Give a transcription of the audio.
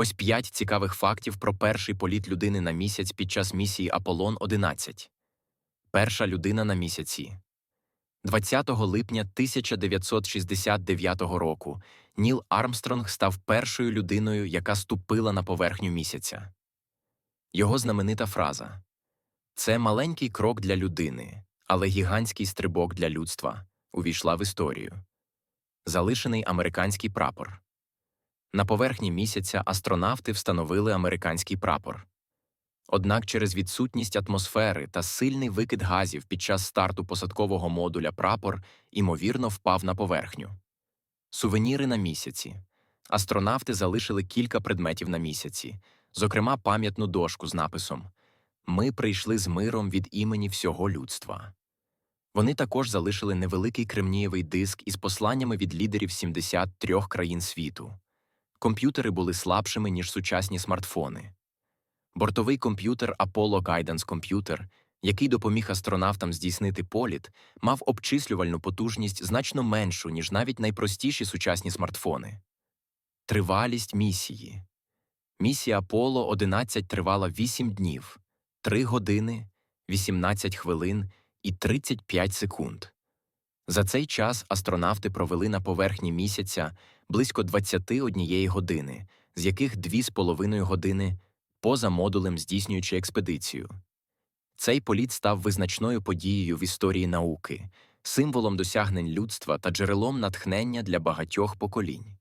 Ось п'ять цікавих фактів про перший політ людини на місяць під час місії Аполлон 11. Перша людина на місяці. 20 липня 1969 року Ніл Армстронг став першою людиною, яка ступила на поверхню місяця. Його знаменита фраза Це маленький крок для людини, але гігантський стрибок для людства увійшла в історію. Залишений американський прапор. На поверхні місяця астронавти встановили американський прапор. Однак через відсутність атмосфери та сильний викид газів під час старту посадкового модуля прапор імовірно впав на поверхню. Сувеніри на місяці. Астронавти залишили кілька предметів на місяці, зокрема пам'ятну дошку з написом Ми прийшли з миром від імені всього людства. Вони також залишили невеликий кремнієвий диск із посланнями від лідерів 73 країн світу. Комп'ютери були слабшими, ніж сучасні смартфони. Бортовий комп'ютер Apollo Guidance Computer, який допоміг астронавтам здійснити політ, мав обчислювальну потужність значно меншу, ніж навіть найпростіші сучасні смартфони. Тривалість місії. Місія Apollo 11 тривала 8 днів, 3 години, 18 хвилин і 35 секунд. За цей час астронавти провели на поверхні місяця близько 21 години, з яких 2,5 години поза модулем здійснюючи експедицію. Цей політ став визначною подією в історії науки, символом досягнень людства та джерелом натхнення для багатьох поколінь.